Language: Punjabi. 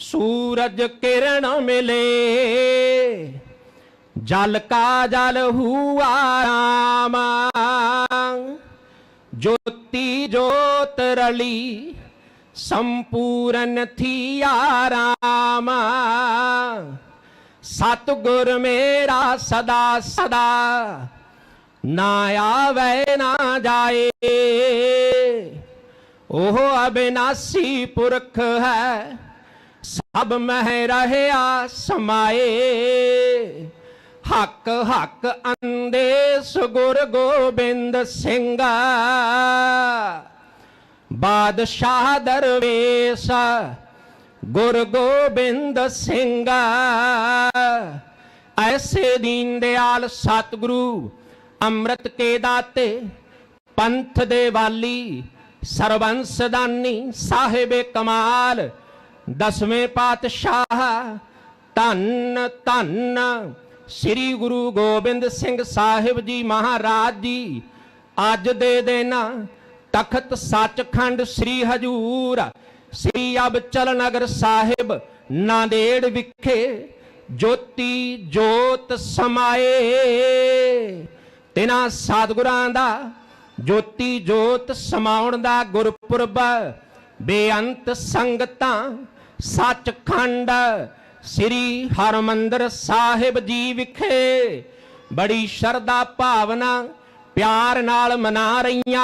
ਸੂਰਜ ਕਿਰਨ ਮਿਲੇ, ਜਲ ਕਾ ਜਲ ਹੁਆ ਰਾਮ। ਜੋਤੀ ਜੋਤ ਰਲੀ, ਸੰਪੂਰਨ ਥੀਆ ਰਾਮ। ਸਤਿਗੁਰ ਮੇਰਾ ਸਦਾ ਸਦਾ, ਨਾ ਆਵੇ, ਨਾ ਜਾਏ। ਉਹ ਅਬਿਨਾਸੀ ਪੁਰਖ ਹੈ ਸਭ ਮਹਿ ਰਹਿਆ ਸਮਾਏ। ਹੱਕ ਹੱਕ ਅੰਦੇਸ ਗੁਰ ਗੋਬਿੰਦ ਸਿੰਘ। ਬਾਦਸ਼ਾਹ ਦਰਵੇਸ਼ ਗੁਰ ਗੋਬਿੰਦ ਸਿੰਘ। ਐਸੇ ਦੀਨ ਦਿਆਲ ਸਤਿਗੁਰੂ ਅੰਮ੍ਰਿਤ ਕੇ ਦਾਤੇ, ਪੰਥ ਦੇ ਵਾਲੀ ਸਰਬੰਸ ਦਾਨੀ ਸਾਹਿਬੇ ਕਮਾਲ ਦਸਵੇਂ ਪਾਤਸ਼ਾਹ ਧੰਨ ਧੰਨ ਸ੍ਰੀ ਗੁਰੂ ਗੋਬਿੰਦ ਸਿੰਘ ਸਾਹਿਬ ਜੀ ਮਹਾਰਾਜ ਜੀ। ਅੱਜ ਦੇ ਦਿਨ ਤਖਤ ਸੱਚਖੰਡ ਸ੍ਰੀ ਹਜੂਰ, ਸ੍ਰੀ ਅਬਚਲ ਨਗਰ ਸਾਹਿਬ, ਨਾਂਦੇੜ ਵਿਖੇ ਜੋਤੀ ਜੋਤ ਸਮਾਏ। ਤਿਨਾ ਸਤਿਗੁਰਾਂ ਦਾ ਜੋਤੀ ਜੋਤ ਸਮਾਉਣ ਦਾ ਗੁਰਪੁਰਬ, ਬੇਅੰਤ ਸੰਗਤਾਂ ਸੱਚਖੰਡ ਸ੍ਰੀ ਹਰਮੰਦਰ ਸਾਹਿਬ ਜੀ ਵਿਖੇ ਬੜੀ ਸ਼ਰਧਾ ਭਾਵਨਾ ਪਿਆਰ ਨਾਲ ਮਨਾ ਰਹੀਆਂ